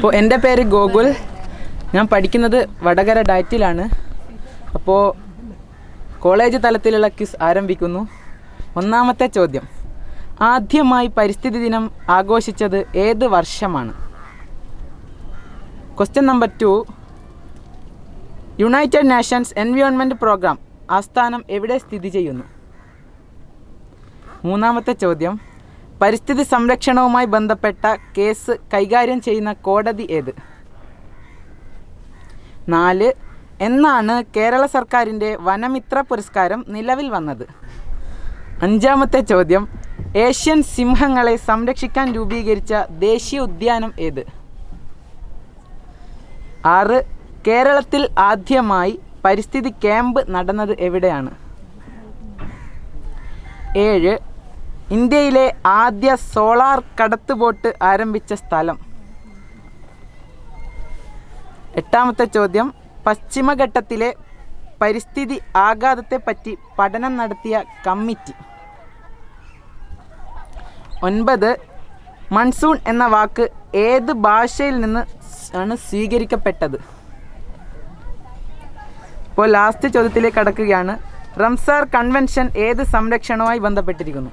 അപ്പോൾ എന്റെ പേര് ഗോകുൽ. ഞാൻ പഠിക്കുന്നത് വടകര ഡയറ്റിലാണ് അപ്പോൾ കോളേജ് തലത്തിലുള്ള ക്വിസ് ആരംഭിക്കുന്നു. ഒന്നാമത്തെ ചോദ്യം. ആദ്യമായി പരിസ്ഥിതി ദിനം ആഘോഷിച്ചത് ഏത് വർഷമാണ്? Question number two United Nations environment programme ആസ്ഥാനം എവിടെ സ്ഥിതി ചെയ്യുന്നു? മൂന്നാമത്തെ ചോദ്യം. പരിസ്ഥിതി സംരക്ഷണവുമായി ബന്ധപ്പെട്ട കേസ് കൈകാര്യം ചെയ്യുന്ന കോടതി ഏത്? നാല്. എന്നാണ് കേരള സർക്കാരിന്റെ വനമിത്ര പുരസ്കാരം നിലവിൽ വന്നത്? അഞ്ചാമത്തെ ചോദ്യം. ഏഷ്യൻ സിംഹങ്ങളെ സംരക്ഷിക്കാൻ രൂപീകരിച്ച ദേശീയ ഉദ്യാനം ഏത്? ആറ്. കേരളത്തിൽ ആദ്യമായി പരിസ്ഥിതി ക്യാമ്പ് നടന്നത് എവിടെയാണ്? ഏഴ്. ഇന്ത്യയിലെ ആദ്യ സോളാർ കടത്ത് ബോട്ട് ആരംഭിച്ച സ്ഥലം. എട്ടാമത്തെ ചോദ്യം പശ്ചിമഘട്ടത്തിലെ പരിസ്ഥിതി ആഘാതത്തെപ്പറ്റി പഠനം നടത്തിയ കമ്മിറ്റി. ഒൻപത് മൺസൂൺ എന്ന വാക്ക് ഏത് ഭാഷയിൽ നിന്ന് ആണ് സ്വീകരിക്കപ്പെട്ടത്? ഇപ്പോൾ ലാസ്റ്റ് ചോദ്യത്തിലേക്ക് കടക്കുകയാണ്. റംസാർ കൺവെൻഷൻ ഏത് സംരക്ഷണവുമായി ബന്ധപ്പെട്ടിരിക്കുന്നു?